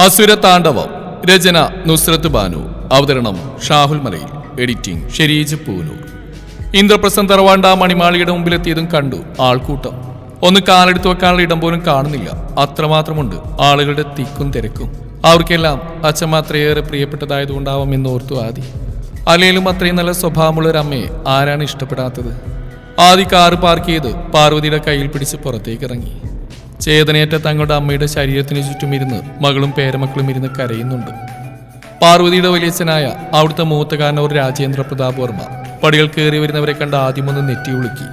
അസുര താണ്ഡവം. രചന നുസ്രത്ത് ബാനു. അവതരണം ഷാഹുൽ മലയിൽ. എഡിറ്റിംഗ് ഷെരീജ് പൂനൂർ. ഇന്ദ്രപ്രസം തറവാണ്ട മണിമാളിയുടെ മുമ്പിലെത്തിയതും കണ്ടു ആൾക്കൂട്ടം. ഒന്ന് കാലെടുത്ത് വെക്കാനുള്ള ഇടം പോലും കാണുന്നില്ല. അത്രമാത്രമുണ്ട് ആളുകളുടെ തിക്കും തിരക്കും. അവർക്കെല്ലാം അച്ഛൻ അത്രയേറെ പ്രിയപ്പെട്ടതായതുകൊണ്ടാവാം എന്ന് ഓർത്തു ആദി. അല്ലെങ്കിലും അത്രയും നല്ല സ്വഭാവമുള്ള ഒരു അമ്മയെ ആരാണ് ഇഷ്ടപ്പെടാത്തത്? ആദി കാറ് പാർക്ക് ചെയ്ത് പാർവതിയുടെ കയ്യിൽ പിടിച്ച് പുറത്തേക്ക് ഇറങ്ങി. ചേതനയേറ്റ തങ്ങളുടെ അമ്മയുടെ ശരീരത്തിന് ചുറ്റും ഇരുന്ന് മകളും പേരമക്കളും ഇരുന്ന് കരയുന്നുണ്ട്. പാർവതിയുടെ വലിയച്ഛനായ അവിടുത്തെ മൂത്തകാരനവർ രാജേന്ദ്ര പ്രതാപ് വർമ്മ പടികൾ കയറി വരുന്നവരെ കണ്ട് ആദ്യമൊന്ന് നെറ്റി ഉളുക്കി.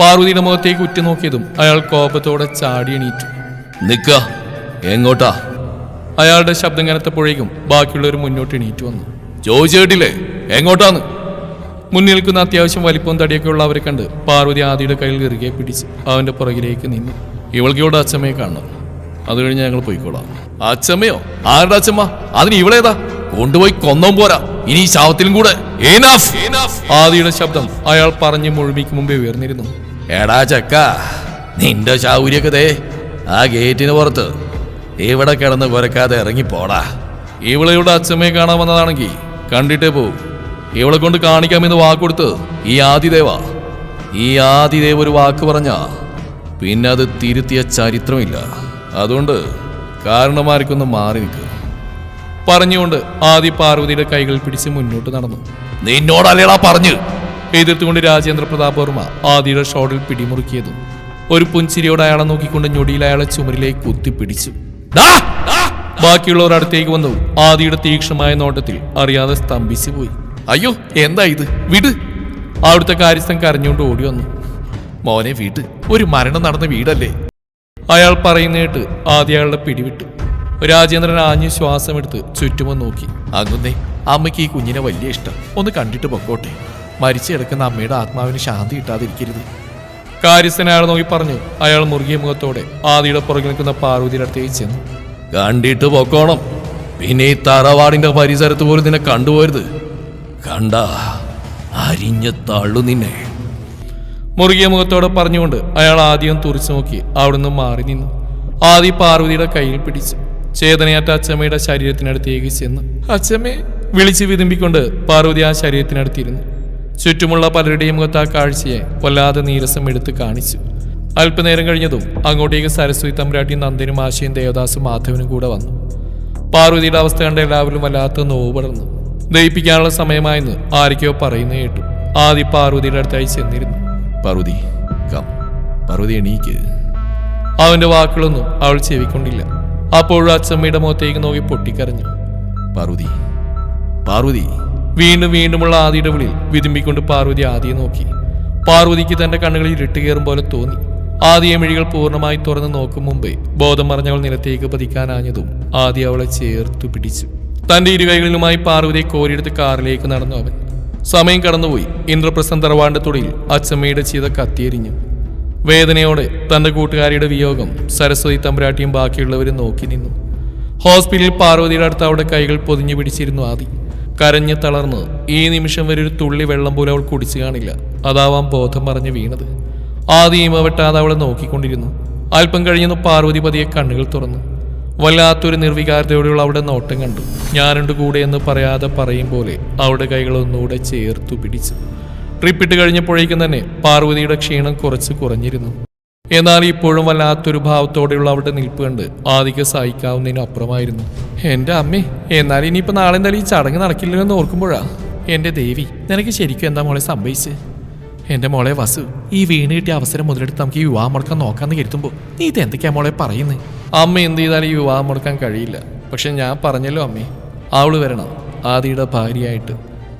പാർവതിയുടെ മുഖത്തേക്ക് ഉറ്റുനോക്കിയതും അയാൾ കോപത്തോടെ ചാടി എണീറ്റു. നിക്ക എങ്ങോട്ടാ? അയാളുടെ ശബ്ദം കനത്തപ്പോഴേക്കും ബാക്കിയുള്ളവർ മുന്നോട്ട് എണീറ്റു വന്നു. ചോദിച്ചേട്ടില്ലേ എങ്ങോട്ടാന്ന്? മുന്നിൽ നിൽക്കുന്ന അത്യാവശ്യം വലിപ്പവും തടിയൊക്കെ ഉള്ള അവരെ കണ്ട് പാർവതി ആദിയുടെ കയ്യിൽ ഇറുകെ പിടിച്ച് അവന്റെ പുറകിലേക്ക് നിന്നു. ഇവൾക്ക് ഇവിടെ അച്ഛമ്മയെ കാണണം. അത് കഴിഞ്ഞ് ഞങ്ങൾ പോയിക്കോളാം. അച്ഛമ്മയോ? ആരുടെ അച്ഛമ്മ? അതിന് ഇവളേതാ? കൊണ്ടുപോയി കൊന്നോ പോരാ. ഇനി ശവത്തിലും കൂടെ! ആദിയുടെ ശബ്ദം അയാൾ പറഞ്ഞു മുഴുമിക്ക് മുമ്പേ ഉയർന്നിരുന്നു. എടാ ചക്ക നിന്റെ ശൗര്യൊക്കെ ദേ ആ ഗേറ്റിന് പുറത്ത്. ഇവിടെ കിടന്ന് കുരക്കാതെ ഇറങ്ങി പോടാ ഇവളെ ഇവിടെ അച്ഛമ്മയെ കാണാൻ വന്നതാണെങ്കിൽ കണ്ടിട്ടേ പോവും ഇവളെ കൊണ്ട് കാണിക്കാമെന്ന് വാക്കൊടുത്ത് ഈ ആദിദേവ ഈ ആദിദേവ് ഒരു വാക്ക് പറഞ്ഞ പിന്നെ അത് തിരുത്തിയ ചരിത്രമില്ല. അതുകൊണ്ട് കാരണമാർക്കൊന്ന് മാറി നിൽക്കുക പറഞ്ഞുകൊണ്ട് ആദി പാർവതിയുടെ കൈകൾ പിടിച്ച് മുന്നോട്ട് നടന്നു. നിന്നോടല്ലേടാ പറഞ്ഞു? എതിർത്തുകൊണ്ട് രാജേന്ദ്ര പ്രതാപ് വർമ്മ ആദിയുടെ ഷോട്ടിൽ പിടിമുറുക്കിയതും ഒരു പുഞ്ചിരിയോടെ അയാളെ നോക്കിക്കൊണ്ട് ഞൊടിയിൽ അയാളെ ചുമരിലേക്ക് കുത്തിപ്പിടിച്ചു. ബാക്കിയുള്ളവർ അടുത്തേക്ക് വന്നു. ആദിയുടെ തീക്ഷ്ണമായ നോട്ടത്തിൽ അറിയാതെ സ്തംഭിച്ചു പോയി അയ്യോ എന്താ ഇത്? വിട്. അവിടുത്തെ കാര്യസ്ഥൻ കരഞ്ഞുകൊണ്ട് ഓടി വന്നു. മോനെ വീട്ട്. ഒരു മരണം നടന്ന വീടല്ലേ? അയാൾ പറയുന്നേട്ട് ആദ്യ അയാളുടെ പിടിവിട്ടു. രാജേന്ദ്രൻ ആഞ്ഞു ശ്വാസമെടുത്ത് ചുറ്റുമോ നോക്കി. അങ്ങുന്നേ അമ്മയ്ക്ക് ഈ കുഞ്ഞിനെ വലിയ ഇഷ്ടം. ഒന്ന് കണ്ടിട്ട് പൊക്കോട്ടെ. മരിച്ചു കിടക്കുന്ന അമ്മയുടെ ആത്മാവിന് ശാന്തി കിട്ടാതിരിക്കരുത്. കാര്യസ്ഥന അയാൾ നോക്കി പറഞ്ഞു. അയാൾ മുറുകിയ മുഖത്തോടെ ആദിയുടെ പുറകിൽ നിൽക്കുന്ന പാർവതിയുടെ അടുത്തേക്ക് ചെന്നു. കണ്ടിട്ട് പൊക്കോണം. പിന്നെ ഈ തറവാടിന്റെ പരിസരത്ത് പോലും നിന്നെ കണ്ടുപോരുത്. കണ്ട അരിഞ്ഞ തള്ളു നിന്നെ. മുറുകിയ മുഖത്തോടെ പറഞ്ഞുകൊണ്ട് അയാൾ ആദ്യം തുറിച്ചു നോക്കി. അവിടുന്ന് മാറി നിന്നു. ആദി പാർവതിയുടെ കയ്യിൽ പിടിച്ചു ചേതനയാറ്റ അച്ചമ്മയുടെ ശരീരത്തിനടുത്തേക്ക് ചെന്ന് അച്ചമ്മേ വിളിച്ച് വിതുമ്പിക്കൊണ്ട് പാർവതി ആ ശരീരത്തിനടുത്തിരുന്നു. ചുറ്റുമുള്ള പലരുടെയും മുഖത്ത് ആ കാഴ്ചയെ വല്ലാതെ നീരസം എടുത്ത് കാണിച്ചു. അല്പനേരം കഴിഞ്ഞതും അങ്ങോട്ടേക്ക് സരസ്വതി തമ്പുരാട്ടി നന്ദനും ആശയും ദേവദാസും മാധവനും കൂടെ വന്നു. പാർവതിയുടെ അവസ്ഥ കണ്ട എല്ലാവരും വല്ലാത്ത നോവ് പടർന്നു. ദയിപ്പിക്കാനുള്ള സമയമായെന്ന് ആരൊക്കെയോ പറയുന്ന കേട്ടു. ആദി പാർവതിയുടെ അടുത്തായി ചെന്നിരുന്നു. പാർവതി കം. പാർവതി എണീക്ക്. അവന്റെ വാക്കുകളൊന്നും അവൾ ചെവിക്കൊണ്ടില്ല. അപ്പോഴും അച്ചമ്മയുടെ മുഖത്തേക്ക് നോക്കി പൊട്ടിക്കരഞ്ഞു. പാർവതി പാർവതി വീണ്ടും വീണ്ടുമുള്ള ആദിയുടെ വിളിയിൽ വിതുമ്പിക്കൊണ്ട് പാർവതി ആദിയെ നോക്കി. പാർവതിക്ക് തന്റെ കണ്ണുകളിൽ ഇരുട്ട് കയറും പോലെ തോന്നി. ആദിയെ മിഴികൾ പൂർണമായി തുറന്ന് നോക്കും മുമ്പേ ബോധം മറിഞ്ഞവൾ നിലത്തേക്ക് പതിക്കാനാഞ്ഞതും ആദി അവളെ ചേർത്തു പിടിച്ചു. തന്റെ ഇരുകൈകളിലുമായി പാർവതിയെ കോരിയെടുത്ത് കാറിലേക്ക് നടന്നു അവൻ. സമയം കടന്നുപോയി. ഇന്ദ്രപ്രസ്ഥം തറവാണ്ട് തുടയിൽ അച്ചമ്മയുടെ ചീത കത്തിയെരിഞ്ഞു. വേദനയോടെ തന്റെ കൂട്ടുകാരിയുടെ വിയോഗം സരസ്വതി തമ്പുരാട്ടിയും ബാക്കിയുള്ളവരും നോക്കി നിന്നു. ഹോസ്പിറ്റലിൽ പാർവതിയുടെ അടുത്ത് അവിടെ കൈകൾ പൊതിഞ്ഞു പിടിച്ചിരുന്നു ആദി. കരഞ്ഞു തളർന്ന് ഈ നിമിഷം വരെ ഒരു തുള്ളി വെള്ളം പോലും അവൾ കുടിച്ചു കാണില്ല. അതാവാം ബോധം പറഞ്ഞു വീണത്. ആദിയും അവട്ടാതെ അവളെ നോക്കിക്കൊണ്ടിരുന്നു. അല്പം കഴിഞ്ഞു പാർവതി പതിയെ കണ്ണുകൾ തുറന്നു. വല്ലാത്തൊരു നിർവികാരതയോടെയുള്ള അവിടെ നോട്ടം കണ്ടു. ഞാനുണ്ട് കൂടെ എന്ന് പറയാതെ പറയും പോലെ അവിടെ കൈകൾ ഒന്നുകൂടെ ചേർത്തു പിടിച്ചു. ട്രിപ്പിട്ട് കഴിഞ്ഞപ്പോഴേക്കും തന്നെ പാർവതിയുടെ ക്ഷീണം കുറച്ച് കുറഞ്ഞിരുന്നു. എന്നാൽ ഇപ്പോഴും വല്ലാത്തൊരു ഭാവത്തോടെയുള്ള അവിടെ നിൽപ്പ് കണ്ട് ആദിക സഹിക്കാവുന്നതിനപ്പുറമായിരുന്നു എന്റെ അമ്മേ എന്നാൽ ഇനിയിപ്പോൾ നാളെ എന്തായാലും ഈ ചടങ്ങ് നടക്കില്ലെന്ന് ഓർക്കുമ്പോഴാ? എന്റെ ദേവി നിനക്ക് ശരിക്കും എന്താ മോളെ സംഭവിച്ച്? എന്റെ മോളെ വസു ഈ വീണ് കിട്ടിയ അവസരം മുതലെടുത്ത് നമുക്ക് ഈ വിവാഹം മുടക്കാൻ നോക്കാന്ന് കരുതുമ്പോൾ നീ ഇത് എന്തൊക്കെയാ മോളെ പറയുന്നത് അമ്മ എന്ത് ചെയ്താലും ഈ വിവാഹം മുടക്കാൻ കഴിയില്ല. പക്ഷെ ഞാൻ പറഞ്ഞല്ലോ അമ്മേ അവൾ വരണം ആദിയുടെ ഭാര്യയായിട്ട്.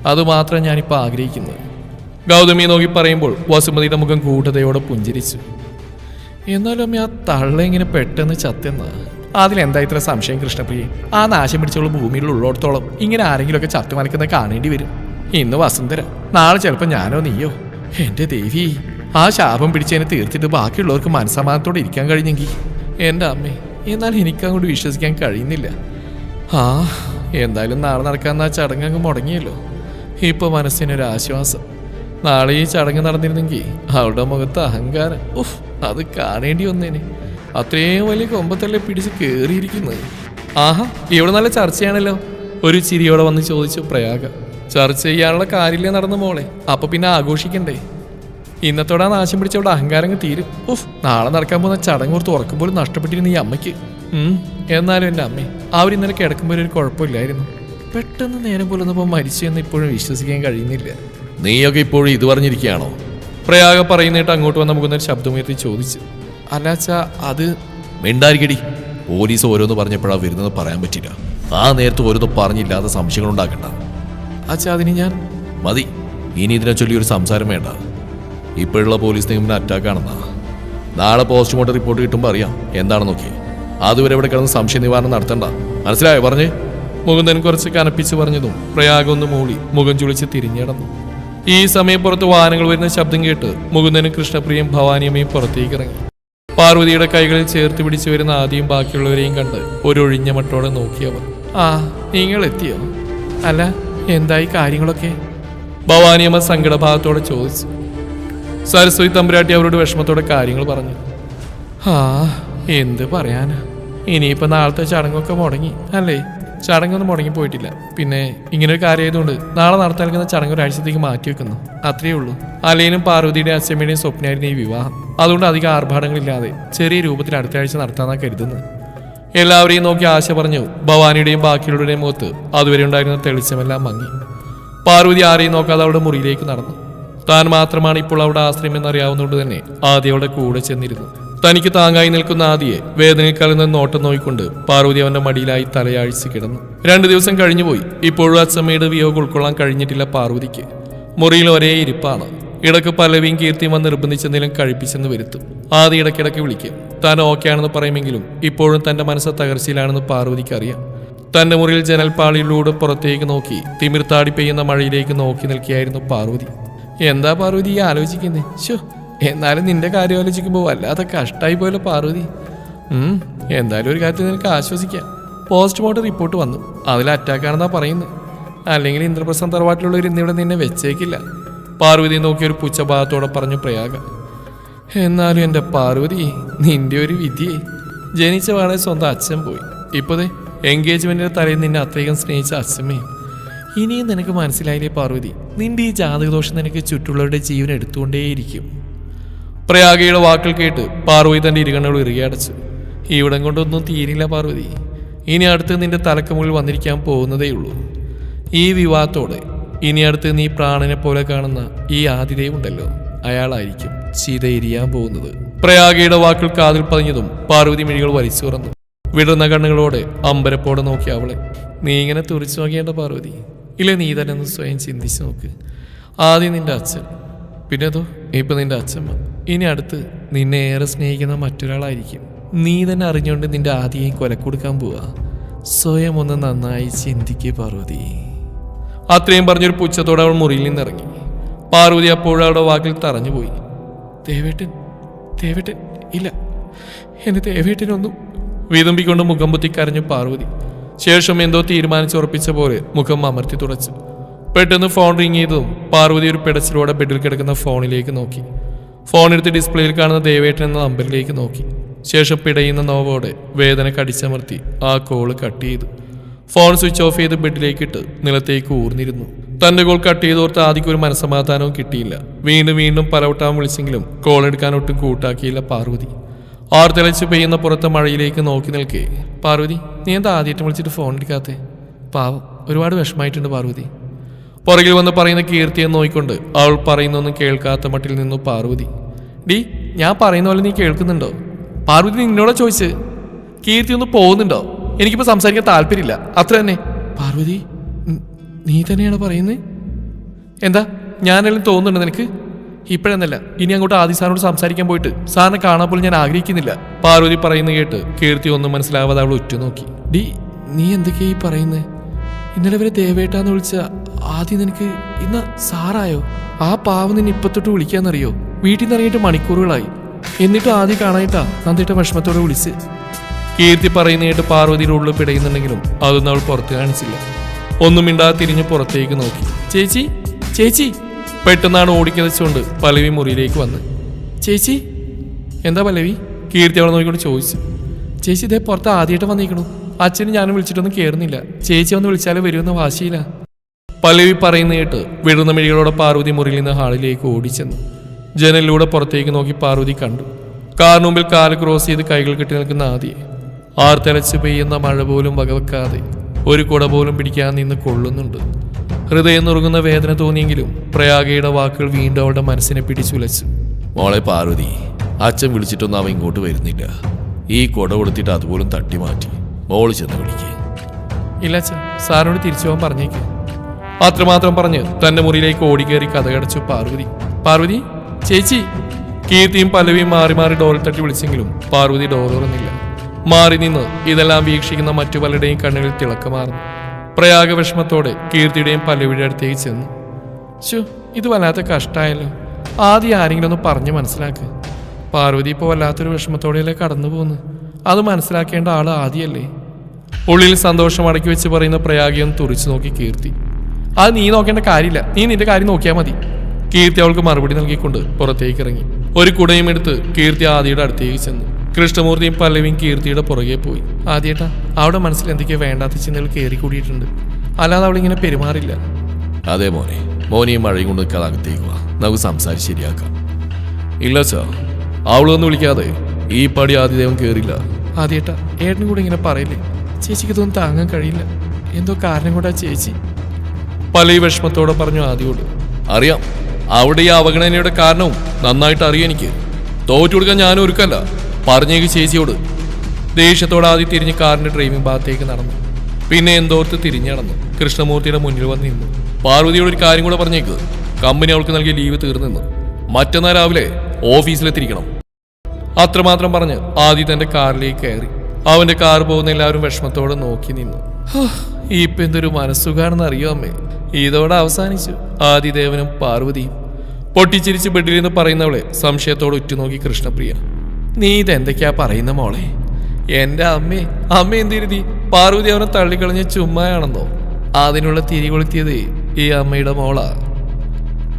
അതുമാത്രം ഞാനിപ്പോൾ ആഗ്രഹിക്കുന്നത്. ഗൗതമി നോക്കി പറയുമ്പോൾ വസുമതിയുടെ മുഖം കൂട്ടതയോടെ പുഞ്ചിരിച്ചു. എന്നാലും അമ്മ ആ തള്ള ഇങ്ങനെ പെട്ടെന്ന് ചത്തെന്ന? അതിലെന്താ ഇത്ര സംശയം കൃഷ്ണപ്രിയെ? ആ നാശം പിടിച്ചുള്ള ഭൂമിയിൽ ഉള്ളിടത്തോളം ഇങ്ങനെ ആരെങ്കിലുമൊക്കെ ചത്തു മലക്കുന്നത് കാണേണ്ടി വരും. ഇന്ന് വസുന്ധര നാളെ ചിലപ്പോൾ ഞാനോ നീയോ? എന്റെ ദേവി ആ ശാപം പിടിച്ചതിനെ തീർത്തിട്ട് ബാക്കിയുള്ളവർക്ക് മനസ്സമാനത്തോടെ ഇരിക്കാൻ കഴിഞ്ഞെങ്കിൽ എന്റെ അമ്മേ എന്നാൽ എനിക്കങ്ങോട്ട് വിശ്വസിക്കാൻ കഴിയുന്നില്ല. ആ എന്തായാലും നാളെ നടക്കാവുന്ന ആ ചടങ്ങ് അങ്ങ് മുടങ്ങിയല്ലോ. ഇപ്പൊ മനസ്സിനൊരു ആശ്വാസം. നാളെ ഈ ചടങ്ങ് നടന്നിരുന്നെങ്കിൽ അവളുടെ മുഖത്ത് അഹങ്കാരം. ഉഫ് അത് കാണേണ്ടി വന്നേനെ. അത്രയും വലിയ കൊമ്പത്തല്ലേ പിടിച്ച് കേറിയിരിക്കുന്നത്? ആഹാ ഇവിടെ നല്ല ചർച്ചയാണല്ലോ. ഒരു ചിരിയോടെ വന്ന് ചോദിച്ചു പ്രയാഗ. ചർച്ച ചെയ്യാനുള്ള കാര്യമില്ലേ നടന്നു മോളെ. അപ്പൊ പിന്നെ ആഘോഷിക്കണ്ടേ? ഇന്നത്തോടെ നാശം പിടിച്ചവിടെ അഹങ്കാരങ്ങ് തീരും. ഉഫ് നാളെ നടക്കാൻ പോകുന്ന ചടങ്ങ് ഓർത്ത് ഉറക്കുമ്പോൾ നഷ്ടപ്പെട്ടിരുന്ന ഈ അമ്മയ്ക്ക്. ഉം, എന്നാലും എന്റെ അമ്മേ അവർ ഇന്നലെ കിടക്കുമ്പോൾ ഒരു കുഴപ്പമില്ലായിരുന്നു. പെട്ടെന്ന് നേരം പോലൊന്നപ്പോൾ മരിച്ചു എന്ന് ഇപ്പോഴും വിശ്വസിക്കാൻ കഴിയുന്നില്ല. നീയൊക്കെ ഇപ്പോഴും ഇത് പറഞ്ഞിരിക്കുകയാണോ? പ്രയാഗ പറയുന്നിട്ട് അങ്ങോട്ട് വന്ന മുകുന്ദൻ ശബ്ദമുയർത്തി ചോദിച്ചു. അല്ലാച്ച അത് മിണ്ടായിരിക്കടി. പോലീസ് ഓരോന്ന് പറഞ്ഞപ്പോഴാ വരുന്നത് പറയാൻ പറ്റില്ല. ആ നേരത്തെ ഓരോന്ന് പറഞ്ഞില്ലാതെ സംശയങ്ങൾ ഉണ്ടാക്കണ്ട അച്ഛാ അതിന് ഞാൻ മതി. ഇനി ഇതിനെ ചൊല്ലി ഒരു സംസാരം വേണ്ട. ഇപ്പോഴുള്ള പോലീസ് നിയമന അറ്റാക്കാണെന്നാ നാളെ പോസ്റ്റ്മോർട്ടം റിപ്പോർട്ട് കിട്ടുമ്പോൾ അറിയാം. എന്താണെന്നൊക്കെ അതുവരെ ഇവിടെ കിടന്ന് സംശയ നിവാരണം നടത്തണ്ട. മനസ്സിലായോ? പറഞ്ഞേ. മുകുന്ദൻ കുറച്ച് കനപ്പിച്ച് പറഞ്ഞതും പ്രയാഗം ഒന്ന് മൂളി മുഖം ചുളിച്ച് തിരിഞ്ഞടന്നു ഈ സമയം പുറത്ത് വാഹനങ്ങൾ വരുന്ന ശബ്ദം കേട്ട് മുകുന്ദനും കൃഷ്ണപ്രിയും ഭവാനിയമ്മയും പുറത്തേക്ക് ഇറങ്ങി. പാർവതിയുടെ കൈകളിൽ ചേർത്ത് പിടിച്ചു വരുന്ന ആദ്യം ബാക്കിയുള്ളവരെയും കണ്ട് ഒരു ഒഴിഞ്ഞ മട്ടോടെ നോക്കിയവർ ആ നിങ്ങൾ എത്തിയോ അല്ല എന്തായി കാര്യങ്ങളൊക്കെ? ഭവാനിയമ്മ സങ്കടഭാവത്തോടെ ചോദിച്ചു. സരസ്വതി തമ്പുരാട്ടി അവരോട് വിഷമത്തോടെ കാര്യങ്ങൾ പറഞ്ഞു. ആ എന്ത് പറയാനാ? ഇനിയിപ്പോ നാളത്തെ ചടങ്ങൊക്കെ മുടങ്ങി അല്ലേ? ചടങ്ങൊന്നും മുടങ്ങി പോയിട്ടില്ല. പിന്നെ ഇങ്ങനെ ഒരു കാര്യമായതുകൊണ്ട് നാളെ നടത്താൻ നിൽക്കുന്ന ചടങ്ങ് ഒരാഴ്ചത്തേക്ക് മാറ്റി വെക്കുന്നു. അത്രയേ ഉള്ളൂ. അലയനും പാർവതിയുടെയും അച്ഛമ്മയുടെയും സ്വപ്നമായിരുന്നു ഈ വിവാഹം. അതുകൊണ്ട് അധികം ആർഭാടങ്ങളില്ലാതെ ചെറിയ രൂപത്തിൽ അടുത്ത ആഴ്ച നടത്താമെന്നാണ് കരുതുന്നത്. എല്ലാവരെയും നോക്കി ആശ പറഞ്ഞു ഭവാനിയുടെയും ബാക്കിയുള്ളവരുടെയും മുഖത്ത് അതുവരെ ഉണ്ടായിരുന്ന തെളിച്ചമെല്ലാം മങ്ങി. പാർവതി ആരെയും നോക്കാതെ അവളുടെ മുറിയിലേക്ക് നടന്നു. താൻ മാത്രമാണ് ഇപ്പോൾ അവിടെ ആശ്രയം എന്നറിയാവുന്നതുകൊണ്ട് തന്നെ ആദ്യ അവളുടെ കൂടെ ചെന്നിരുന്നു. തനിക്ക് താങ്ങായി നിൽക്കുന്ന ആദിയെ വേദനയിൽ കലർന്ന നോട്ടം നോയിക്കൊണ്ട് പാർവതി അവന്റെ മടിയിലായി തലയാഴ്ച കിടന്നു. രണ്ടു ദിവസം കഴിഞ്ഞുപോയി. ഇപ്പോഴും അച്ഛമ്മയുടെ വിയോഗം ഉൾക്കൊള്ളാൻ കഴിഞ്ഞിട്ടില്ല പാർവതിക്ക്. മുറിയിൽ ഒരേ ഇരിപ്പാണ്. ഇടയ്ക്ക് പലവിയും കീർത്തിയും വന്ന് നിർബന്ധിച്ചെന്തെങ്കിലും കഴിപ്പിച്ചെന്ന് വരുത്തും. ആദ്യ ഇടയ്ക്കിടയ്ക്ക് വിളിക്കും. താൻ ഓക്കെ ആണെന്ന് പറയുമെങ്കിലും ഇപ്പോഴും തന്റെ മനസ്സ് തകർച്ചയിലാണെന്ന് പാർവതിക്ക് അറിയാം. തന്റെ മുറിയിൽ ജനൽപ്പാളിയിലൂടെ പുറത്തേക്ക് നോക്കി തിമിർത്താടി പെയ്യുന്ന മഴയിലേക്ക് നോക്കി നിൽക്കുകയായിരുന്നു പാർവതി. എന്താ പാർവതി ഈ ആലോചിക്കുന്നേ? ശോ എന്നാലും നിന്റെ കാര്യം ആലോചിക്കുമ്പോൾ വല്ലാതെ കഷ്ടായി പോയല്ലോ പാർവതി. എന്തായാലും ഒരു കാര്യത്തിൽ നിനക്ക് ആശ്വസിക്കാം. പോസ്റ്റ്മോർട്ടം റിപ്പോർട്ട് വന്നു. അതിൽ അറ്റാക്കാണെന്നാ പറയുന്നത് അല്ലെങ്കിൽ ഇന്ദ്രപ്രസാദ് തറവാട്ടിലുള്ളവർ ഇന്നിവിടെ നിന്നെ വെച്ചേക്കില്ല. പാർവതി നോക്കി ഒരു പുച്ഛഭാഗത്തോടെ പറഞ്ഞു പ്രയാഗ എന്നാലും എന്റെ പാർവതി നിന്റെ ഒരു വിധിയെ ജനിച്ച പാടെ സ്വന്തം അച്ഛൻ പോയി. ഇപ്പോഴേ എൻഗേജ്മെന്റിന്റെ തലയിൽ നിന്നെ അത്രയും സ്നേഹിച്ച അച്ഛമ്മയും ഇനിയും നിനക്ക് മനസ്സിലായില്ലേ പാർവതി നിന്റെ ഈ ജാതകദോഷം നിനക്ക് ചുറ്റുള്ളവരുടെ ജീവൻ എടുത്തുകൊണ്ടേയിരിക്കും. പ്രയാഗയുടെ വാക്കുകൾ കേട്ട് പാർവതി തന്റെ ഇരുകണ്ണുകൾ ഇറുകിയടച്ചു ഇവിടം കൊണ്ടൊന്നും തീരില്ല പാർവതി. ഇനി അടുത്ത് നിന്റെ തലക്കുമുകളിൽ വന്നിരിക്കാൻ പോകുന്നതേയുള്ളൂ ഈ വിവാഹത്തോടെ ഇനി അടുത്ത് നീ പ്രാണനെ പോലെ കാണുന്ന ഈ ആതിഥേയം ഉണ്ടല്ലോ. അയാളായിരിക്കും ചീത എരിയാൻ പോകുന്നത്. പ്രയാഗയുടെ വാക്കുകൾ കാതിൽ പതിഞ്ഞതും പാർവതി മിഴികൾ വലിച്ചു തുറന്നു വിടർന്ന കണ്ണുകളോടെ അമ്പരപ്പോടെ നോക്കി അവളെ. നീ ഇങ്ങനെ തുറിച്ചു നോക്കിയേണ്ട പാർവതി. ഇല്ല നീ തന്നെ ഒന്ന് സ്വയം ചിന്തിച്ചു നോക്ക്. ആദ്യം നിന്റെ അച്ഛൻ. പിന്നെ അതോ? ഇപ്പൊ നിന്റെ അച്ഛമ്മ ഇനി അടുത്ത് നിന്നെ ഏറെ സ്നേഹിക്കുന്ന മറ്റൊരാളായിരിക്കും. നീ തന്നെ അറിഞ്ഞുകൊണ്ട് നിന്റെ ആദ്യം കൊലക്കൊടുക്കാൻ പോവാ. സ്വയം ഒന്ന് നന്നായി ചിന്തിക്കേ പാർവതി. അത്രയും പറഞ്ഞൊരു പുച്ഛത്തോടെ അവൾ മുറിയിൽ നിന്നിറങ്ങി. പാർവതി അപ്പോഴും അവളുടെ വാക്കിൽ തറഞ്ഞുപോയി. ദേവേട്ടൻ ദേവേട്ടൻ ഇല്ല. എന്നെ ദേവേട്ടനൊന്നും വിതുമ്പിക്കൊണ്ട് മുഖം പൊത്തി കരഞ്ഞു പാർവതി. ശേഷം എന്തോ തീരുമാനിച്ചുറപ്പിച്ച പോലെ മുഖം അമർത്തി തുടച്ചു. പെട്ടെന്ന് ഫോൺ റിങ് ചെയ്തതും പാർവതി ഒരു പെടച്ചിലൂടെ ബെഡിൽ കിടക്കുന്ന ഫോണിലേക്ക് നോക്കി. ഫോൺ എടുത്ത് ഡിസ്പ്ലേയിൽ കാണുന്ന ദേവേട്ടൻ എന്ന നമ്പറിലേക്ക് നോക്കി. ശേഷം പിടയുന്ന നോവോടെ വേദന കടിച്ചമർത്തി ആ കോൾ കട്ട് ചെയ്തു. ഫോൺ സ്വിച്ച് ഓഫ് ചെയ്ത് ബെഡിലേക്ക് ഇട്ട് നിലത്തേക്ക് ഊർന്നിരുന്നു. തന്റെ കോൾ കട്ട് ചെയ്തോർത്ത് ആദ്യം ഒരു മനസ്സമാധാനവും കിട്ടിയില്ല. വീണ്ടും വീണ്ടും പലവട്ടം വിളിച്ചെങ്കിലും കോൾ എടുക്കാൻ ഒട്ടും കൂട്ടാക്കിയില്ല പാർവതി. ആർത്തിളച്ച് പെയ്യുന്ന പുറത്തെ മഴയിലേക്ക് നോക്കി നിൽക്കേ പാർവതി നീ എന്താ ആദ്യമായിട്ട് വിളിച്ചിട്ട് ഫോൺ എടുക്കാത്തേ? പാവം ഒരുപാട് വിഷമായിട്ടുണ്ട് പാർവതി. പുറകിൽ വന്ന് പറയുന്ന കീർത്തിയെ നോയിക്കൊണ്ട് അവൾ പറയുന്നൊന്നും കേൾക്കാത്ത മട്ടിൽ നിന്നു പാർവതി. ഡി ഞാൻ പറയുന്ന പോലെ നീ കേൾക്കുന്നുണ്ടോ? പാർവതി നിന്നോടാ ചോദിച്ച്. കീർത്തി ഒന്ന് പോകുന്നുണ്ടോ? എനിക്കിപ്പോ സംസാരിക്കാൻ താല്പര്യമില്ല. അത്ര തന്നെ. പാർവതി നീ തന്നെയാണ് പറയുന്നത് എന്താ? ഞാനെല്ലാം തോന്നുന്നുണ്ട് നിനക്ക്? ഇപ്പോഴെന്നല്ല. ഇനി അങ്ങോട്ട് ആദി സാറിനോട് സംസാരിക്കാൻ പോയിട്ട് സാറിനെ കാണാൻ പോലും ഞാൻ ആഗ്രഹിക്കുന്നില്ല. പാർവതി പറയുന്നത് കേട്ട് കീർത്തി ഒന്നും മനസ്സിലാവാതെ അവൾ ഉറ്റുനോക്കി. ഡി നീ എന്തൊക്കെയാ ഈ പറയുന്നത് ഇന്നലെ വരെ ദേവേട്ടാന്ന് വിളിച്ച ആദ്യം നിനക്ക് ഇന്ന് സാറായോ? ആ പാവം നിന്നെ ഇപ്പൊ തൊട്ട് വിളിക്കാന്നറിയോ? വീട്ടിൽ നിന്ന് ഇറങ്ങിയിട്ട് മണിക്കൂറുകളായി. എന്നിട്ട് ആദ്യം കാണായിട്ടാ നന്ദിട്ട വിഷമത്തോടെ വിളിച്ച്. കീർത്തി പറയുന്നതായിട്ട് പാർവതിയുടെ ഉള്ളിൽ പിടയുന്നുണ്ടെങ്കിലും അതൊന്നും അവൾ പുറത്ത് കാണിച്ചില്ല. ഒന്നും മിണ്ടാതെ തിരിഞ്ഞ് പുറത്തേക്ക് നോക്കി. ചേച്ചി ചേച്ചി. പെട്ടെന്നാണ് ഓടിക്കതച്ചുകൊണ്ട് പലവി മുറിയിലേക്ക് വന്ന്. ചേച്ചി എന്താ പലവി കീർത്തി അവളെ നോക്കിക്കൊണ്ട് ചോദിച്ചു. ചേച്ചി ഇതേ പുറത്ത് ആദ്യമായിട്ട് വന്നിരിക്കണു അച്ഛനും ഞാനും വിളിച്ചിട്ടൊന്നും കയറുന്നില്ല ചേച്ചി ഒന്ന് വിളിച്ചാലേ വരുമെന്ന് വാശിയില്ല. പലവി പറയുന്ന കേട്ട് വിടുന്ന മിഴികളോടെ പാർവതി മുറിയിൽ നിന്ന് ഹാളിലേക്ക് ഓടിച്ചെന്നു. ജനലിലൂടെ പുറത്തേക്ക് നോക്കി പാർവതി കണ്ടു. കാറിന് മുമ്പിൽ ക്രോസ് ചെയ്ത് കൈകൾ കെട്ടി നിൽക്കുന്ന ആദിയെ. ആർത്തലച്ച് പെയ്യുന്ന മഴ പോലും വകവെക്കാതെ ഒരു കുട പോലും പിടിക്കാൻ നിന്ന് കൊള്ളുന്നുണ്ട്. ഹൃദയം നുറുകുന്ന വേദന തോന്നിയെങ്കിലും പ്രയാഗയുടെ വാക്കുകൾ വീണ്ടും അവളുടെ മനസ്സിനെ പിടിച്ചുലച്ചു. മോളെ പാർവതി അച്ഛൻ വിളിച്ചിട്ടൊന്നും അവൻ ഇങ്ങോട്ട് വരുന്നില്ല. ഈ കുട കൊടുത്തിട്ട് അതുപോലും തട്ടി മാറ്റി. മോൾ ചെന്ന് വിളിക്കേ ഇല്ല അച്ഛൻ സാറിനോട് തിരിച്ചു പോകാൻ പറഞ്ഞേക്ക്. അത്രമാത്രം പറഞ്ഞ് തന്റെ മുറിയിലേക്ക് ഓടിക്കേറി കഥകടച്ചു പാർവതി. പാർവതി ചേച്ചി. കീർത്തിയും പല്ലവിയും മാറി മാറി ഡോറിൽ തട്ടി വിളിച്ചെങ്കിലും പാർവതി ഡോർ തുറന്നില്ല. മാറി നിന്ന് ഇതെല്ലാം വീക്ഷിക്കുന്ന മറ്റു പലരുടെയും കണ്ണുകളിൽ തിളക്കമാർന്നു. പ്രയാഗ വിഷമത്തോടെ കീർത്തിയുടെയും പല്ലവിയുടെ അടുത്തേക്ക് ചെന്നു. ശു ഇത് വല്ലാത്ത കഷ്ടമായല്ലോ ആദ്യം ആരെങ്കിലും ഒന്ന് പറഞ്ഞു മനസ്സിലാക്ക്. പാർവതി ഇപ്പോൾ വല്ലാത്തൊരു വിഷമത്തോടെയല്ലേ കടന്നു പോകുന്നു അത് മനസ്സിലാക്കേണ്ട ആൾ ആദ്യമല്ലേ ഉള്ളിൽ സന്തോഷം അടക്കി വെച്ച് പറയുന്ന പ്രയാഗിയൊന്ന് തുറിച്ചു നോക്കി കീർത്തി. അത് നീ നോക്കേണ്ട കാര്യമില്ല. നീ നിന്റെ കാര്യം നോക്കിയാൽ മതി. കീർത്തി അവൾക്ക് മറുപടി നൽകിക്കൊണ്ട് പുറത്തേക്ക് ഇറങ്ങി. ഒരു കുടയും എടുത്ത് കീർത്തി ആദിയുടെ അടുത്തേക്ക് ചെന്നു. കൃഷ്ണമൂർത്തിയും പല്ലവിയും കീർത്തിയുടെ പുറകെ പോയി. ആദ്യേട്ടാ അവിടെ മനസ്സിൽ എന്തൊക്കെയോ വേണ്ടാത്ത ചിന്തകൾ കയറി കൂടിയിട്ടുണ്ട്. അല്ലാതെ അവളിങ്ങനെ പെരുമാറില്ല. അതെ മോനെ. മോനെയും മഴയും കൊണ്ട് നിൽക്കാതെ അകത്തേക്ക് വാ. നമുക്ക് സംസാരിച്ച് ശരിയാക്കാം. ഇല്ല സാർ അവളൊന്നും വിളിക്കാതെ ഈ പടി ആദ്യദേവം കയറില്ല ആദ്യേട്ടാ ഏട്ടനും കൂടെ ഇങ്ങനെ പറയില്ലേ? ചേച്ചിക്ക് ഇതൊന്നും താങ്ങാൻ കഴിയില്ല. എന്തോ കാരണം കൊണ്ടാ ചേച്ചി? പല വിഷമത്തോടെ പറഞ്ഞു ആദ്യോട്. അറിയാം. അവിടെ ഈ അവഗണനയുടെ കാരണവും നന്നായിട്ട് അറിയാം എനിക്ക്. തോറ്റു കൊടുക്കാൻ ഞാൻ ഒരുക്കല്ല പറഞ്ഞേക്ക് ചേച്ചിയോട്. ദേഷ്യത്തോടെ ആദ്യം തിരിഞ്ഞ് കാറിന്റെ ഡ്രൈവിംഗ് ഭാഗത്തേക്ക് നടന്നു. പിന്നെ എന്തോർത്ത് തിരിഞ്ഞു നടന്നു. കൃഷ്ണമൂർത്തിയുടെ മുന്നിൽ വന്ന് നിന്നു. പാർവതിയോട് ഒരു കാര്യം കൂടെ പറഞ്ഞേക്ക്. കമ്പനി അവൾക്ക് നൽകിയ ലീവ് തീർന്നെന്ന് മറ്റന്നാൾ രാവിലെ ഓഫീസിലെത്തിരിക്കണം അത്രമാത്രം പറഞ്ഞ് ആദ്യം തന്റെ കാറിലേക്ക് കയറി. അവന്റെ കാർ പോകുന്ന എല്ലാവരും വിഷമത്തോടെ നോക്കി നിന്നു. ഇപ്പൊ എന്തൊരു മനസ്സുകാണെന്ന് അറിയോ അമ്മേ? ഇതോടെ അവസാനിച്ചു. ആദിദേവനും പാർവതിയും പൊട്ടിച്ചിരിച്ച് ബെഡിൽ പറയുന്നവളെ സംശയത്തോടെ ഉറ്റുനോക്കി കൃഷ്ണപ്രിയ നീ ഇതെന്തൊക്കെയാ പറയുന്ന മോളെ? എന്റെ അമ്മേ അമ്മ എന്തിരുതി? പാർവതി അവനെ തള്ളിക്കളഞ്ഞ ചുമ്മായാണെന്നോ? അതിനുള്ള തിരി കൊളുത്തിയത് ഈ അമ്മയുടെ മോളാ.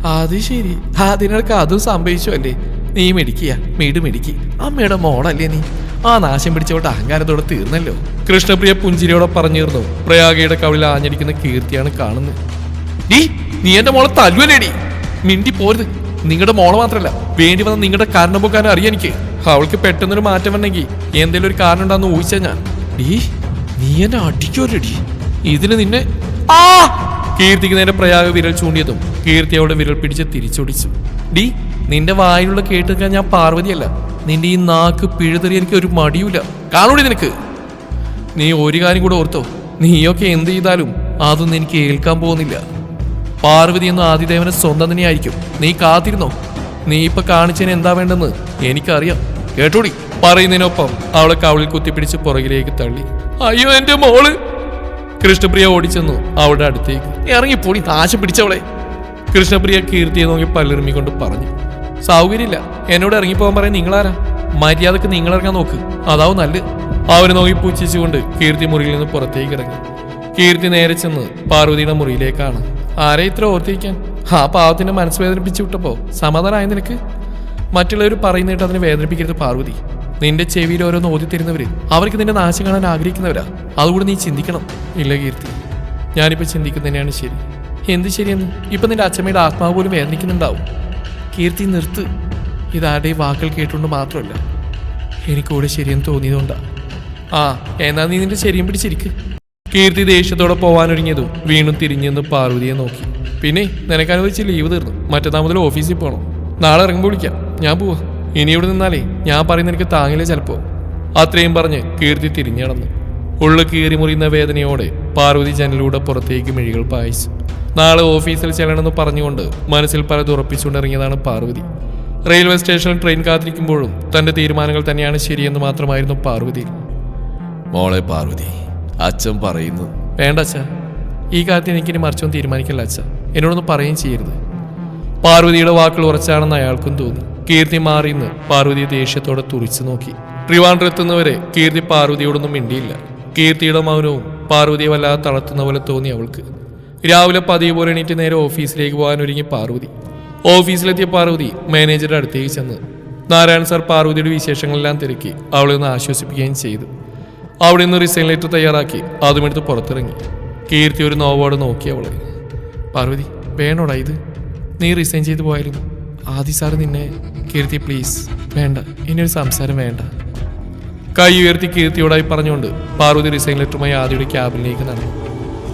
അത് ശരി. അതിനൊക്കെ അതും സംഭവിച്ചു അല്ലേ? നീ മിടിക്കുക മീട് മിടിക്ക്. അമ്മയുടെ മോളല്ലേ നീ? ആ നാശം പിടിച്ചോട്ട് അഹങ്കാരത്തോടെ തീർന്നല്ലോ. കൃഷ്ണപ്രിയ പുഞ്ചിരിയോടെ പറഞ്ഞിരുന്നു. പ്രയാഗയുടെ കവിളിൽ ആഞ്ഞടിക്കുന്ന കീർത്തിയാണ് കാണുന്നത്. ഡീ നീ എന്റെ മോളെ തല്ലുവല്ലേടി മിണ്ടി പോരുത് നിങ്ങളുടെ മോളെ മാത്രല്ല. വേണ്ടി വന്ന നിങ്ങളുടെ കാരണം പോക്കാനും അറിയാം എനിക്ക്. അവൾക്ക് പെട്ടെന്നൊരു മാറ്റം വന്നെങ്കിൽ എന്തെങ്കിലും ഒരു കാരണം ഉണ്ടാന്ന് ഊഹിച്ച ഞാൻ. ഡീ നീ എന്നെ അടിക്കോരടി ഇതിന് നിന്നെ ആ! കീർത്തിക്ക് നേരെ പ്രയാഗ വിരൽ ചൂണ്ടിയതും കീർത്തി അവളുടെ വിരൽ പിടിച്ച് തിരിച്ചൊടിച്ചു. ഡി നിന്റെ വായിലുള്ള കേട്ടുക്കാൻ ഞാൻ പാർവതിയല്ല. നിന്റെ ഈ നാക്ക് പിഴുതെറി എനിക്ക് ഒരു മടിയൂല കാണൂടി നിനക്ക്. നീ ഒരു കാര്യം കൂടെ ഓർത്തോ. നീയൊക്കെ എന്ത് ചെയ്താലും അതൊന്നും എനിക്ക് ഏൽക്കാൻ പോകുന്നില്ല. പാർവതി എന്ന ആദിദേവന് സ്വന്തം തന്നെയായിരിക്കും നീ കാത്തിരുന്നോ? നീ ഇപ്പൊ കാണിച്ചതിന് എന്താ വേണ്ടെന്ന് എനിക്കറിയാം. കേട്ടോടി പറയുന്നതിനൊപ്പം അവളെ കവളിൽ കുത്തിപ്പിടിച്ച് പുറകിലേക്ക് തള്ളി. അയ്യോ എന്റെ മോൾ! കൃഷ്ണപ്രിയ ഓടിച്ചെന്നു അവളുടെ അടുത്തേക്ക്. ഇറങ്ങിപ്പോടി നാശം പിടിച്ചവളെ. കൃഷ്ണപ്രിയ കീർത്തിയെ നോക്കി പല്ലിറുമിക്കൊണ്ട് പറഞ്ഞു. സൗകര്യമില്ല എന്നോട് ഇറങ്ങിപ്പോകാൻ പറയാൻ നിങ്ങളാരാ? മര്യാദയ്ക്ക് നിങ്ങളിറങ്ങാൻ നോക്ക് അതാവും നല്ല. അവരെ നോക്കി പുച്ഛിച്ചുകൊണ്ട് കീർത്തി മുറിയിൽ നിന്ന് പുറത്തേക്ക് ഇറങ്ങി. കീർത്തി നേരെ ചെന്ന് പാർവതിയുടെ മുറിയിലേക്കാണ്. ആരെ ഇത്ര ഓർത്തിരിക്കാൻ? ആ പാവത്തിന്റെ മനസ്സ് വേദനിപ്പിച്ചു വിട്ടപ്പോ സമാധാനമായ നിനക്ക്? മറ്റുള്ളവർ പറയുന്നിട്ട് അതിനെ വേദനിപ്പിക്കരുത് പാർവതി. നിന്റെ ചെവിയിൽ ഓരോന്ന് ഓതി തരുന്നവര് അവർക്ക് നിന്റെ നാശം കാണാൻ ആഗ്രഹിക്കുന്നവരാ. അതുകൂടെ നീ ചിന്തിക്കണം. ഇല്ല കീർത്തി. ഞാനിപ്പോ ചിന്തിക്കുന്നതന്നെയാണ് ശരി. എന്ത് ശരിയെന്ന്? ഇപ്പൊ നിന്റെ അച്ഛമ്മയുടെ ആത്മാവ് പോലും വേദനിക്കുന്നുണ്ടാവും. കീർത്തി നിർത്ത്. ഇതാരുടെയും വാക്കുകൾ കേട്ടുകൊണ്ട് മാത്രമല്ല. എനിക്കൂടെ ശരിയെന്ന് തോന്നിയതുകൊണ്ടാ. ആ എന്നാ നീ നിന്റെ ശരിയും പിടിച്ചിരിക്ക്. കീർത്തി ദേഷ്യത്തോടെ പോവാനൊരുങ്ങിയതും വീണ്ടും തിരിഞ്ഞെന്ന് പാർവതിയെ നോക്കി. പിന്നെ നിനക്കനുവദിച്ച് ലീവ് തീർന്നു. മറ്റന്നാൾ മുതൽ ഓഫീസിൽ പോകണം നാളെ ഇറങ്ങുമ്പോൾ വിളിക്കാം. ഞാൻ പോവാ. ഇനി ഇവിടെ നിന്നാലേ ഞാൻ പറയുന്ന എനിക്ക് താങ്ങില്ല ചിലപ്പോ. അത്രയും പറഞ്ഞ് കീർത്തി തിരിഞ്ഞു നടന്നു. ഉള്ളു കീറി മുറിയുന്ന വേദനയോടെ പാർവതി ജനലിലൂടെ പുറത്തേക്ക് മിഴികൾ പായിച്ചു. നാളെ ഓഫീസിൽ ചെല്ലണമെന്ന് പറഞ്ഞുകൊണ്ട് മനസ്സിൽ പല തുറപ്പിച്ചുകൊണ്ടിറങ്ങിയതാണ് പാർവതി. റെയിൽവേ സ്റ്റേഷനിൽ ട്രെയിൻ കാത്തിരിക്കുമ്പോഴും തന്റെ തീരുമാനങ്ങൾ തന്നെയാണ് ശരിയെന്ന് മാത്രമായിരുന്നു പാർവതി. മോളെ പാർവതി അച്ഛൻ പറയുന്നു. വേണ്ട അച്ഛ. ഈ കാര്യത്തിൽ എനിക്കിനി മറിച്ചൊന്നും തീരുമാനിക്കില്ല അച്ഛ. എന്നോടൊന്നും പറയുകയും ചെയ്യരുത്. പാർവതിയുടെ വാക്കുകൾ ഉറച്ചാണെന്ന് അയാൾക്കും തോന്നി. കീർത്തി മാറിയെന്ന് പാർവതി ദേഷ്യത്തോടെ തുറിച്ചു നോക്കി. ട്രിവാൻഡ്രത്തുന്നവരെ കീർത്തി പാർവതിയോടൊന്നും മിണ്ടിയില്ല. കീർത്തിയുടെ മൗനവും പാർവതിയെ വല്ലാതെ തളർത്തുന്ന പോലെ തോന്നി അവൾക്ക്. രാവിലെ പതിവ് പോലെ എണീറ്റ് നേരെ ഓഫീസിലേക്ക് പോകാൻ ഒരുങ്ങി പാർവതി. ഓഫീസിലെത്തിയ പാർവതി മാനേജറുടെ അടുത്തേക്ക് ചെന്ന് നാരായണൻ സാർ പാർവതിയുടെ വിശേഷങ്ങളെല്ലാം തിരക്കി അവളെ ഒന്ന് ആശ്വസിപ്പിക്കുകയും ചെയ്തു. അവിടെ നിന്ന് റിസൈൻ ലെറ്റർ തയ്യാറാക്കി അതുമെടുത്ത് പുറത്തിറങ്ങി. കീർത്തി ഒരു നോവോടെ നോക്കി അവളെ. പാർവതി വേണോടാ ഇത്? നീ റിസൈൻ ചെയ്തു പോയാലും ആദി സാർ നിന്നെ കീർത്തി പ്ലീസ് വേണ്ട. ഇനിയൊരു സംസാരം വേണ്ട. കൈ ഉയർത്തി കീർത്തിയോടായി പറഞ്ഞുകൊണ്ട് പാർവതി റിസൈൻ ലെറ്ററുമായി ആദിയുടെ ക്യാബിനിലേക്ക് നടന്നു.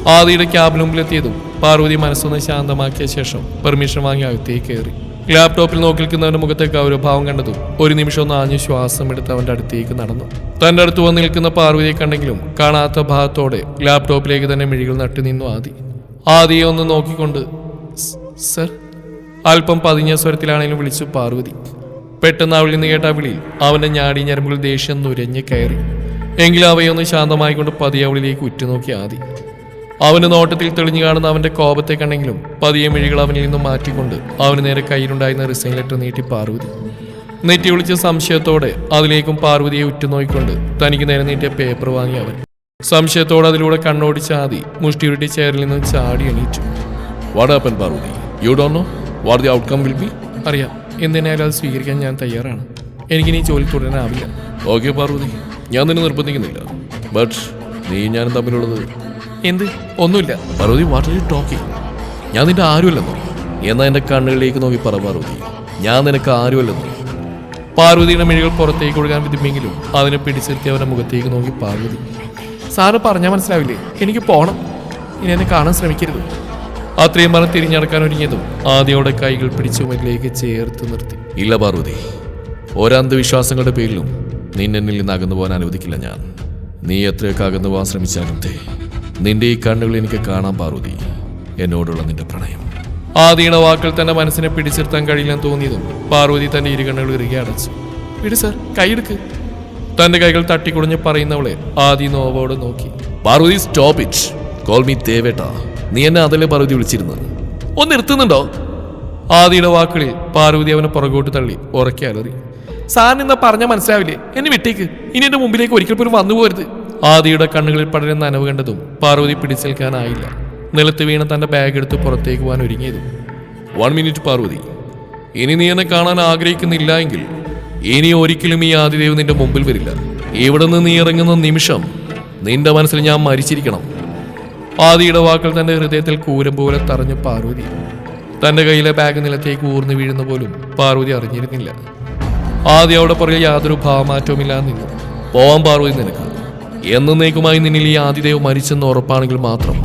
ആദിയുടെ ക്യാബിന് മുമ്പിലെത്തിയതും പാർവതി മനസ്സൊന്ന് ശാന്തമാക്കിയ ശേഷം പെർമിഷൻ വാങ്ങി അകത്തേക്ക് കയറി. ലാപ്ടോപ്പിൽ നോക്കി നിൽക്കുന്നവന്റെ മുഖത്തെ ഗൗരവഭാവം കണ്ടതും ഒരു നിമിഷം ഒന്ന് ആഞ്ഞു ശ്വാസം എടുത്ത് അവന്റെ അടുത്തേക്ക് നടന്നു. തന്റെ അടുത്ത് വന്ന് നിൽക്കുന്ന പാർവതിയെ കണ്ടെങ്കിലും കാണാത്ത ഭാഗത്തോടെ ലാപ്ടോപ്പിലേക്ക് തന്നെ മിഴികൾ നട്ടു നിന്നു ആദി. ആദിയെ ഒന്ന് നോക്കിക്കൊണ്ട് "സ്- സർ? അല്പം പതിഞ്ഞ സ്വരത്തിലാണെങ്കിലും വിളിച്ചു പാർവതി. പെട്ടെന്ന് അവളിൽ നിന്ന് കേട്ട വിളിയിൽ അവന്റെ ഞാടി ഞരമ്പുകൾ ദേഷ്യം നുരഞ്ഞു കയറി. എങ്കിലും അവയൊന്ന് ശാന്തമായിക്കൊണ്ട് പതിയെ അവളിലേക്ക് ഉറ്റുനോക്കി ആദി. അവന്റെ നോട്ടത്തിൽ തെളിഞ്ഞു കാണുന്ന അവന്റെ കോപത്തെ കണ്ടെങ്കിലും പതിയെ മിഴികൾ അവനിൽ നിന്നും മാറ്റിക്കൊണ്ട് അവന് നേരെ കയ്യിലുണ്ടായിരുന്ന റിസൈൻ ലെറ്റർ നീട്ടി പാർവതി. നെറ്റി വിളിച്ച സംശയത്തോടെ അതിലേക്കും പാർവതിയെ ഉറ്റുനോക്കിക്കൊണ്ട് തനിക്ക് നേരെ നീട്ടിയ പേപ്പർ വാങ്ങി അവൻ. സംശയത്തോടെ അതിലൂടെ കണ്ണോടിച്ച ആദി മുഷ്ടിയുരുട്ടി ചെയറിൽ നിന്ന് ചാടി എണീറ്റു. വാടാപ്പൻ Parvathi you don't know what the outcome will be അറിയാം. എന്തിനായാലും അത് സ്വീകരിക്കാൻ ഞാൻ തയ്യാറാണ്. എനിക്കിനി ജോലി തുടരാനാവില്ല. ഓക്കെ പാർവതി. ഞാൻ നിന്നെ നിർബന്ധിക്കുന്നില്ല. ബട്ട് നീ ഞാനും തമ്മിലുള്ളത് എന്ത്? ഒന്നുമില്ല. Parvathi what are you talking ഞാൻ നിന്റെ ആരുമല്ലെന്നോ? എന്നാ എന്റെ കണ്ണുകളിലേക്ക് നോക്കി പറ പാർവതി. ഞാൻ നിനക്ക് ആരുമല്ലെന്നോ? പാർവതിയുടെ മിഴികൾ പുറത്തേക്ക് ഒഴുകാൻ വിധിമെങ്കിലും അതിനെ പിടിച്ചിരുത്തി അവരുടെ മുഖത്തേക്ക് നോക്കി പാർവതി. സാറ് പറഞ്ഞാൽ മനസ്സിലാവില്ലേ? എനിക്ക് പോണം. ഇനി എന്നെ കാണാൻ ശ്രമിക്കരുത്. അത്രയും മനം തിരിഞ്ഞടക്കാൻ ഒരുങ്ങിയതും ആദ്യയോടെ കൈകൾ പിടിച്ചു മുന്നിലേക്ക് ചേർത്ത് നിർത്തി. ഇല്ല പാർവതി. ഒരന്ധവിശ്വാസങ്ങളുടെ പേരിലും നിന്നെന്നിൽ നിന്ന് അകന്നു പോകാൻ അനുവദിക്കില്ല ഞാൻ. നീ എത്രയൊക്കെ അകന്നു പോകാൻ ശ്രമിച്ചാലും നിന്റെ ഈ കണ്ണുകൾ എനിക്ക് കാണാൻ പാർവതി. എന്നോടുള്ള നിന്റെ പ്രണയം. ആദിയുടെ വാക്കുകൾ തന്റെ മനസ്സിനെ പിടിച്ചിരുത്താൻ കഴിയില്ലെന്ന് തോന്നിയതും പാർവതി തന്റെ ഇരുകണ്ണുകൾ ഇറുകെ അടച്ചു. വിട് സാർ കൈയെടുക്ക്. തന്റെ കൈകൾ തട്ടിക്കുടഞ്ഞ് പറയുന്നവളെ ആദി നോവോട് നോക്കി. Parvathi stop it. Call me ദേവേട്ട. നീ എന്നെ അതല്ലേ പാർവതി വിളിച്ചിരുന്നത്? ഒന്ന് നിർത്തുന്നുണ്ടോ? ആദിയുടെ വാക്കുകളിൽ പാർവതി അവനെ പുറകോട്ട് തള്ളി ഉറക്കി അലറി. സാറിന് എന്നാ പറഞ്ഞാൽ മനസ്സിലാവില്ലേ? എന്നെ വിട്ടേക്ക്. ഇനി എന്റെ മുമ്പിലേക്ക് ഒരിക്കൽ പോലും വന്നു പോരുത് ആദിയുടെ കണ്ണുകളിൽ പടരുന്ന നനവ് കണ്ടതും പാർവതി പിടിച്ചേൽക്കാനായില്ല. നിലത്ത് വീണ തന്റെ ബാഗ് എടുത്ത് പുറത്തേക്ക് പോകാൻ ഒരുങ്ങിയതും. One minute Parvathi. ഇനി നീ എന്നെ കാണാൻ ആഗ്രഹിക്കുന്നില്ല എങ്കിൽ ഇനി ഒരിക്കലും ഈ ആദിദേവ് നിന്റെ മുമ്പിൽ വരില്ല. ഇവിടെ നിന്ന് നീ ഇറങ്ങുന്ന നിമിഷം നിന്റെ മനസ്സിൽ ഞാൻ മരിച്ചിരിക്കണം. ആദിയുടെ വാക്കൾ തന്റെ ഹൃദയത്തിൽ കൂരം പോലെ തറഞ്ഞു പാർവതി. തന്റെ കയ്യിലെ ബാഗ് നിലത്തേക്ക് ഊർന്നു വീഴുന്ന പോലും പാർവതി അറിഞ്ഞിരുന്നില്ല. ആദ്യ അവിടെ പുറകിൽ യാതൊരു ഭാവമാറ്റവുമില്ലാതെ നിന്നു. പോവാൻ പാർവതി നിനക്ക്. എന്നേക്കുമായി നിന്നിൽ ഈ ആദിദേവ് മരിച്ചെന്ന് ഉറപ്പാണെങ്കിൽ മാത്രം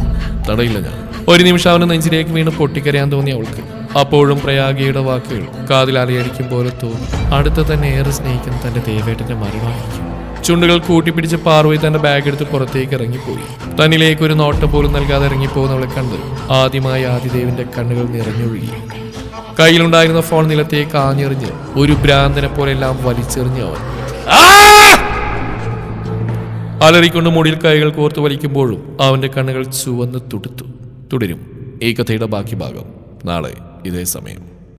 തടയില്ല ഞാൻ. ഒരു നിമിഷം അവന് നെഞ്ചിലേക്ക് വീണ് പൊട്ടിക്കരയാൻ തോന്നി അവൾക്ക് അപ്പോഴും പ്രയാഗിയുടെ വാക്കുകൾ കാതിൽ പോലെ തോന്നി. അടുത്ത തന്നെ ഏറെ സ്നേഹിക്കുന്ന തന്റെ ദേവേട്ടന്റെ മരണമായിരിക്കും. ചുണ്ടുകൾ കൂട്ടിപ്പിടിച്ച് പാർവതി തന്റെ ബാഗ് എടുത്ത് പുറത്തേക്ക് ഇറങ്ങിപ്പോയി. തന്നിലേക്ക് ഒരു നോട്ടം പോലും നൽകാതെ ഇറങ്ങിപ്പോകുന്നവളെ കണ്ട് ആദ്യമായി ആദിദേവിന്റെ കണ്ണുകൾ നിറഞ്ഞൊഴുകി. കയ്യിലുണ്ടായിരുന്ന ഫോൺ നിലത്തേക്ക് ആഞ്ഞെറിഞ്ഞ് ഒരു ഭ്രാന്തനെ പോലെ എല്ലാം വലിച്ചെറിഞ്ഞു അവൻ. അലറിക്കൊണ്ട് മുടിയിൽ കൈകൾ കോർത്ത് വലിക്കുമ്പോഴും അവന്റെ കണ്ണുകൾ ചുവന്ന് തുടുത്തു. തുടരും. ഈ കഥയുടെ ബാക്കി ഭാഗം. നാളെ ഇതേ സമയം.